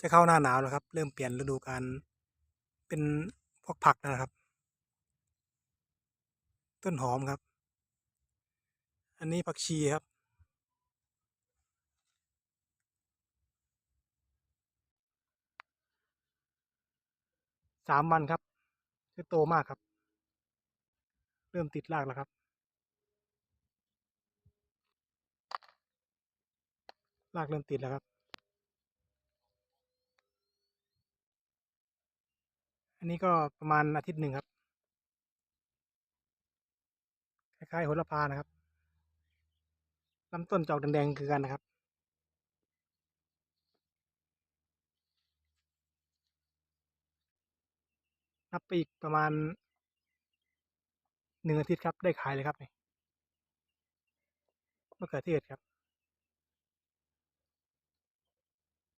จะเข้าหน้าหนาวแล้วครับ เริ่มเปลี่ยนฤดูกาลเป็นพวกผักนะครับ ต้นหอมครับ อันนี้ผักชีครับ สามวันครับจะโตมากครับ เริ่มติดรากแล้วครับ รากเริ่มติดแล้วครับ อันนี้ก็ประมาณอาทิตย์หนึ่งครับ คล้ายๆโหระพานะครับลำต้นจะออกแดงๆคือกันนะครับนับไปอีกประมาณหนึ่งอาทิตย์ครับได้ขายเลยครับนี่มะเขือเทศครับ